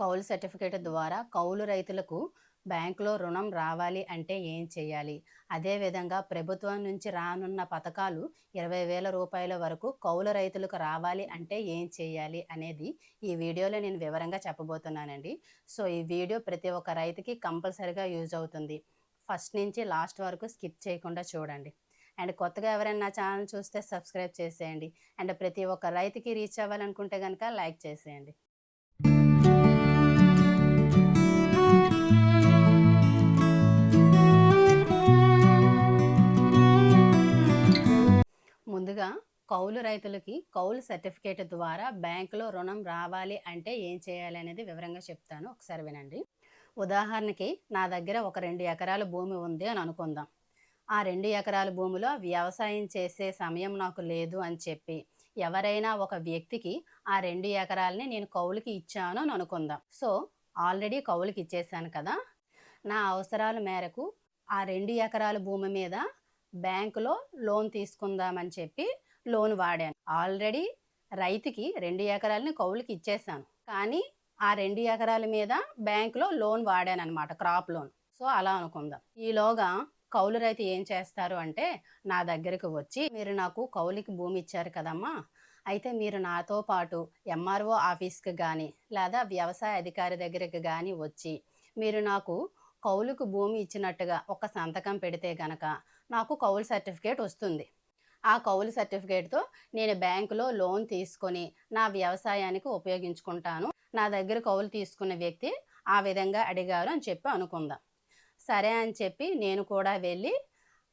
కౌలు సర్టిఫికేట్ ద్వారా కౌలు రైతులకు బ్యాంకులో రుణం రావాలి అంటే ఏం చేయాలి? అదేవిధంగా ప్రభుత్వం నుంచి రానున్న పథకాలు ఇరవై వేల రూపాయల వరకు కౌలు రైతులకు రావాలి అంటే ఏం చేయాలి అనేది ఈ వీడియోలో నేను వివరంగా చెప్పబోతున్నానండి. సో ఈ వీడియో ప్రతి ఒక్క రైతుకి కంపల్సరిగా యూజ్ అవుతుంది. ఫస్ట్ నుంచి లాస్ట్ వరకు స్కిప్ చేయకుండా చూడండి. అండ్ కొత్తగా ఎవరైనా నా ఛానల్ చూస్తే సబ్స్క్రైబ్ చేసేయండి. అండ్ ప్రతి ఒక్క రైతుకి రీచ్ అవ్వాలనుకుంటే కనుక లైక్ చేసేయండి. ముందుగా కౌలు రైతులకి కౌలు సర్టిఫికేట్ ద్వారా బ్యాంకులో రుణం రావాలి అంటే ఏం చేయాలి అనేది వివరంగా చెప్తాను. ఒకసారి వినండి. ఉదాహరణకి నా దగ్గర ఒక రెండు ఎకరాల భూమి ఉంది అని అనుకుందాం. ఆ రెండు ఎకరాల భూమిలో వ్యవసాయం చేసే సమయం నాకు లేదు అని చెప్పి ఎవరైనా ఒక వ్యక్తికి ఆ రెండు ఎకరాలని నేను కౌలుకి ఇచ్చాను అని అనుకుందాం. సో ఆల్రెడీ కౌలుకి ఇచ్చేసాను కదా. నా అవసరాల మేరకు ఆ రెండు ఎకరాల భూమి మీద బ్యాంకులో లోన్ తీసుకుందామని చెప్పి లోన్ వాడాను. ఆల్రెడీ రైతుకి రెండు ఎకరాలని కౌలుకి ఇచ్చేసాను. కానీ ఆ రెండు ఎకరాల మీద బ్యాంకులో లోన్ వాడాను అనమాట క్రాప్ లోన్. సో అలా అనుకుందాం. ఈలోగా కౌలు రైతు ఏం చేస్తారు అంటే నా దగ్గరకు వచ్చి మీరు నాకు కౌలుకి భూమి ఇచ్చారు కదమ్మా అయితే మీరు నాతో పాటు ఎంఆర్ఓ ఆఫీస్కి కానీ లేదా వ్యవసాయ అధికారి దగ్గరికి కానీ వచ్చి మీరు నాకు కౌలుకు భూమి ఇచ్చినట్టుగా ఒక సంతకం పెడితే గనక నాకు కౌలు సర్టిఫికేట్ వస్తుంది. ఆ కౌలు సర్టిఫికేట్తో నేను బ్యాంకులో లోన్ తీసుకొని నా వ్యవసాయానికి ఉపయోగించుకుంటాను. నా దగ్గర కౌలు తీసుకున్న వ్యక్తి ఆ విధంగా అడిగారు అని చెప్పి అనుకుందాం. సరే అని చెప్పి నేను కూడా వెళ్ళి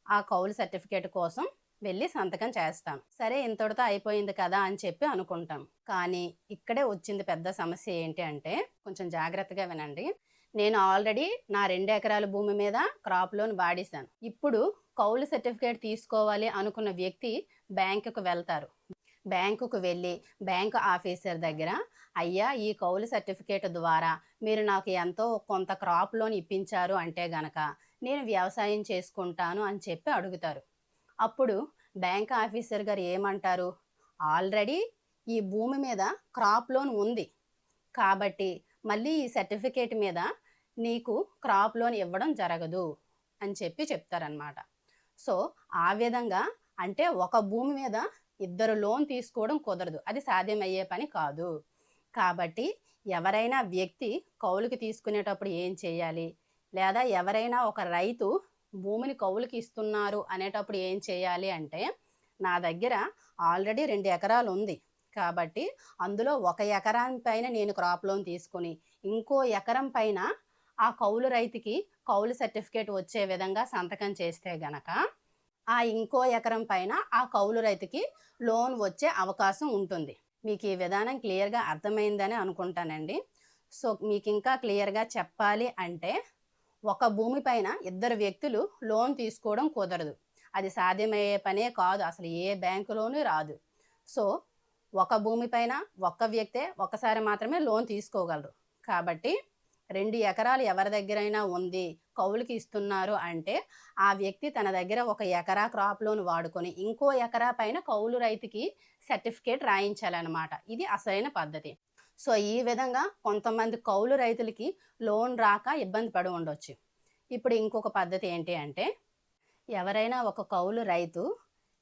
ఆ కౌలు సర్టిఫికేట్ కోసం వెళ్ళి సంతకం చేస్తాం. సరే ఇంతటితో అయిపోయింది కదా అని చెప్పి అనుకుంటాం. కానీ ఇక్కడే వచ్చింది పెద్ద సమస్య ఏంటి అంటే కొంచెం జాగ్రత్తగా వినండి. నేను ఆల్రెడీ నా రెండు ఎకరాల భూమి మీద క్రాప్ లోన్ వాడేశాను. ఇప్పుడు కౌలు సర్టిఫికేట్ తీసుకోవాలి అనుకున్న వ్యక్తి బ్యాంకుకు వెళ్తారు. బ్యాంకుకు వెళ్ళి బ్యాంకు ఆఫీసర్ దగ్గర అయ్యా ఈ కౌలు సర్టిఫికేట్ ద్వారా మీరు నాకు ఎంతో కొంత క్రాప్ లోన్ ఇప్పించారు అంటే గనక నేను వ్యవసాయం చేసుకుంటాను అని చెప్పి అడుగుతారు. అప్పుడు బ్యాంక్ ఆఫీసర్ గారు ఏమంటారు? ఆల్రెడీ ఈ భూమి మీద క్రాప్ లోన్ ఉంది. కాబట్టి మళ్ళీ ఈ సర్టిఫికేట్ మీద నీకు క్రాప్ లోన్ ఇవ్వడం జరగదు అని చెప్పి చెప్తారనమాట సో ఆ విధంగా అంటే ఒక భూమి మీద ఇద్దరు లోన్ తీసుకోవడం కుదరదు. అది సాధ్యమయ్యే పని కాదు. కాబట్టి ఎవరైనా వ్యక్తి కౌలుకి తీసుకునేటప్పుడు ఏం చేయాలి? లేదా ఎవరైనా ఒక రైతు భూమిని కౌలుకి ఇస్తున్నారు అనేటప్పుడు ఏం చేయాలి అంటే నా దగ్గర ఆల్రెడీ రెండు ఎకరాలు ఉంది. కాబట్టి అందులో ఒక ఎకరం పైన నేను క్రాప్ లోన్ తీసుకుని ఇంకో ఎకరం పైన ఆ కౌలు రైతుకి కౌలు సర్టిఫికేట్ వచ్చే విధంగా సంతకం చేస్తే గనక ఆ ఇంకో ఎకరం పైన ఆ కౌలు రైతుకి లోన్ వచ్చే అవకాశం ఉంటుంది. మీకు ఈ విధానం క్లియర్గా అర్థమైందని అనుకుంటానండి. సో మీకు ఇంకా క్లియర్గా చెప్పాలి అంటే ఒక భూమి పైన ఇద్దరు వ్యక్తులు లోన్ తీసుకోవడం కుదరదు. అది సాధ్యమయ్యే పనే కాదు. అసలు ఏ బ్యాంకులోనూ రాదు. సో ఒక భూమి పైన ఒక్క వ్యక్తే ఒకసారి మాత్రమే లోన్ తీసుకోగలరు. కాబట్టి రెండు ఎకరాలు ఎవరి దగ్గరైనా ఉంది కౌలుకి ఇస్తున్నారు అంటే ఆ వ్యక్తి తన దగ్గర ఒక ఎకరా క్రాప్ లోన్ వాడుకొని ఇంకో ఎకరా పైన కౌలు రైతుకి సర్టిఫికేట్ రాయించాలన్నమాట. ఇది అసలైన పద్ధతి. సో ఈ విధంగా కొంతమంది కౌలు రైతులకి లోన్ రాక ఇబ్బంది పడి ఉండొచ్చు. ఇప్పుడు ఇంకొక పద్ధతి ఏంటి అంటే ఎవరైనా ఒక కౌలు రైతు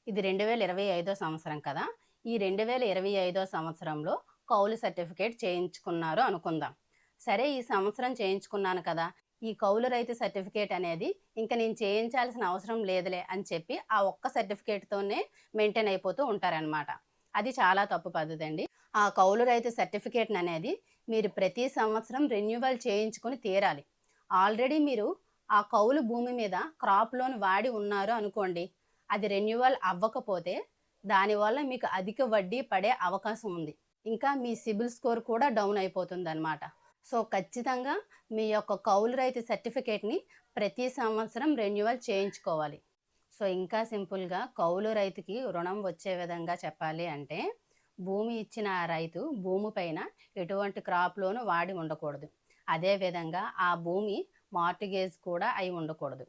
ఇది రెండు వేల ఇరవై ఐదో సంవత్సరం కదా ఈ రెండు వేల ఇరవై ఐదో సంవత్సరంలో కౌలు సర్టిఫికేట్ చేయించుకున్నారు అనుకుందాం. సరే ఈ సంవత్సరం చేయించుకున్నాను కదా ఈ కౌలు రైతు సర్టిఫికేట్ అనేది ఇంకా నేను చేయించాల్సిన అవసరం లేదులే అని చెప్పి ఆ ఒక్క సర్టిఫికేట్తోనే మెయింటైన్ అయిపోతూ ఉంటారనమాట అది చాలా తప్పు పద్ధతి అండి ఆ కౌలు రైతు సర్టిఫికేట్ అనేది మీరు ప్రతి సంవత్సరం రెన్యువల్ చేయించుకొని తీరాలి. ఆల్రెడీ మీరు ఆ కౌలు భూమి మీద క్రాప్ లోన్ వాడి ఉన్నారు అనుకోండి అది రెన్యువల్ అవ్వకపోతే దానివల్ల మీకు అధిక వడ్డీ పడే అవకాశం ఉంది. ఇంకా మీ సిబిల్ స్కోర్ కూడా డౌన్ అయిపోతుంది అనమాట సో ఖచ్చితంగా మీ యొక్క కౌలు రైతు సర్టిఫికేట్ని ప్రతి సంవత్సరం రెన్యువల్ చేయించుకోవాలి. సో ఇంకా సింపుల్గా కౌలు రైతుకి రుణం వచ్చే విధంగా చెప్పాలి అంటే భూమి ఇచ్చిన ఆ రైతు భూమి పైన ఎటువంటి క్రాప్ లోను వాడి ఉండకూడదు. అదేవిధంగా ఆ భూమి మార్టిగేజ్ కూడా అయి ఉండకూడదు.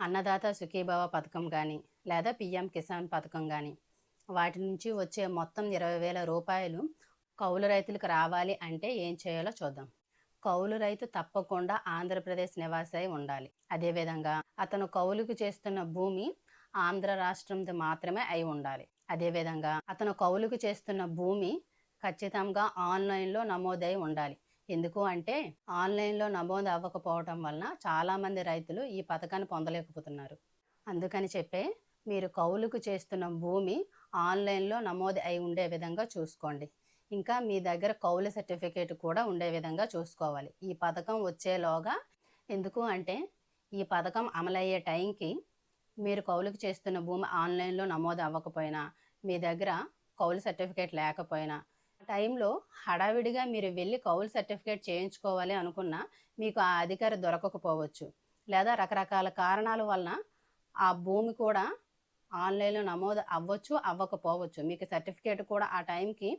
అన్నదాత సుఖీభవ పథకం కానీ లేదా పిఎం కిసాన్ పథకం కానీ వాటి నుంచి వచ్చే మొత్తం ఇరవై వేల రూపాయలు కౌలు రైతులకు రావాలి అంటే ఏం చేయాలో చూద్దాం. కౌలు రైతు తప్పకుండా ఆంధ్రప్రదేశ్ నివాసై ఉండాలి. అదేవిధంగా అతను కౌలుకు చేస్తున్న భూమి ఆంధ్ర రాష్ట్రంది మాత్రమే అయి ఉండాలి. అదేవిధంగా అతను కౌలుకు చేస్తున్న భూమి ఖచ్చితంగా ఆన్లైన్లో నమోదై ఉండాలి. ఎందుకు అంటే ఆన్లైన్లో నమోదు అవ్వకపోవటం వలన చాలామంది రైతులు ఈ పథకాన్ని పొందలేకపోతున్నారు. అందుకని చెప్పే మీరు కౌలుకు చేస్తున్న భూమి ఆన్లైన్లో నమోదు అయి ఉండే విధంగా చూసుకోండి. ఇంకా మీ దగ్గర కౌలు సర్టిఫికేట్ కూడా ఉండే విధంగా చూసుకోవాలి. ఈ పథకం వచ్చేలోగా ఎందుకు అంటే ఈ పథకం అమలయ్యే టైంకి మీరు కౌలుకు చేస్తున్న భూమి ఆన్లైన్లో నమోదు అవ్వకపోయినా మీ దగ్గర కౌలు సర్టిఫికేట్ లేకపోయినా టైంలో హడావిడిగా మీరు వెళ్ళి కౌలు సర్టిఫికేట్ చేయించుకోవాలి అనుకున్నా మీకు ఆ అధికారి దొరకకపోవచ్చు. లేదా రకరకాల కారణాల వలన ఆ భూమి కూడా ఆన్లైన్లో నమోదు అవ్వచ్చు అవ్వకపోవచ్చు. మీకు సర్టిఫికేట్ కూడా ఆ టైంకి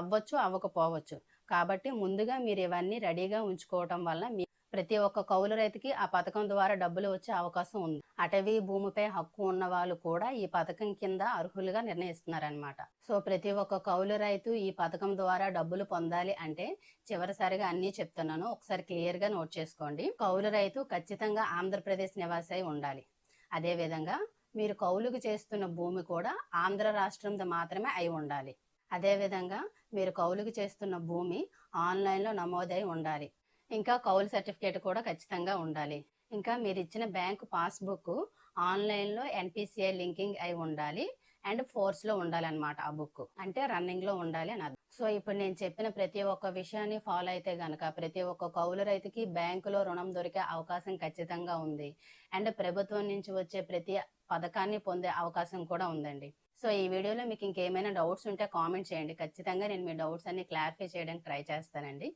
అవ్వచ్చు అవ్వకపోవచ్చు. కాబట్టి ముందుగా మీరు ఇవన్నీ రెడీగా ఉంచుకోవటం వల్ల మీ ప్రతి ఒక్క కౌలు రైతుకి ఆ పథకం ద్వారా డబ్బులు వచ్చే అవకాశం ఉంది. అటవీ భూమిపై హక్కు ఉన్న వాళ్ళు కూడా ఈ పథకం కింద అర్హులుగా నిర్ణయిస్తున్నారనమాట సో ప్రతి ఒక్క కౌలు రైతు ఈ పథకం ద్వారా డబ్బులు పొందాలి అంటే చివరిసారిగా అన్నీ చెప్తున్నాను. ఒకసారి క్లియర్గా నోట్ చేసుకోండి. కౌలు రైతు ఖచ్చితంగా ఆంధ్రప్రదేశ్ నివాసై ఉండాలి. అదేవిధంగా మీరు కౌలుకు చేస్తున్న భూమి కూడా ఆంధ్ర రాష్ట్రంతో మాత్రమే అయి ఉండాలి. అదేవిధంగా మీరు కౌలుకు చేస్తున్న భూమి ఆన్లైన్లో నమోదై ఉండాలి. ఇంకా కౌలు సర్టిఫికేట్ కూడా ఖచ్చితంగా ఉండాలి. ఇంకా మీరు ఇచ్చిన బ్యాంకు పాస్బుక్ ఆన్లైన్లో ఎన్పిసిఐ లింకింగ్ అయి ఉండాలి. అండ్ ఫోర్స్లో ఉండాలన్నమాట ఆ బుక్. అంటే రన్నింగ్లో ఉండాలి అని అర్థం. సో ఇప్పుడు నేను చెప్పిన ప్రతి ఒక్క విషయాన్ని ఫాలో అయితే గనక ప్రతి ఒక్క కౌలు రైతుకి బ్యాంకులో రుణం దొరికే అవకాశం ఖచ్చితంగా ఉంది. అండ్ ప్రభుత్వం నుంచి వచ్చే ప్రతి పథకాన్ని పొందే అవకాశం కూడా ఉందండి. సో ఈ వీడియోలో మీకు ఇంకేమైనా డౌట్స్ ఉంటే కామెంట్ చేయండి. ఖచ్చితంగా నేను మీ డౌట్స్ అన్ని క్లారిఫై చేయడానికి ట్రై చేస్తానండి.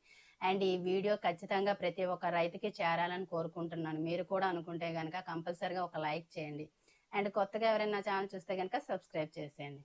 అండ్ ఈ వీడియో ఖచ్చితంగా ప్రతి ఒక్క రైతుకి చేరాలని కోరుకుంటున్నాను. మీరు కూడా అనుకుంటే కనుక కంపల్సరిగా ఒక లైక్ చేయండి. అండ్ కొత్తగా ఎవరైనా ఛానల్ చూస్తే కనుక సబ్స్క్రైబ్ చేసేయండి.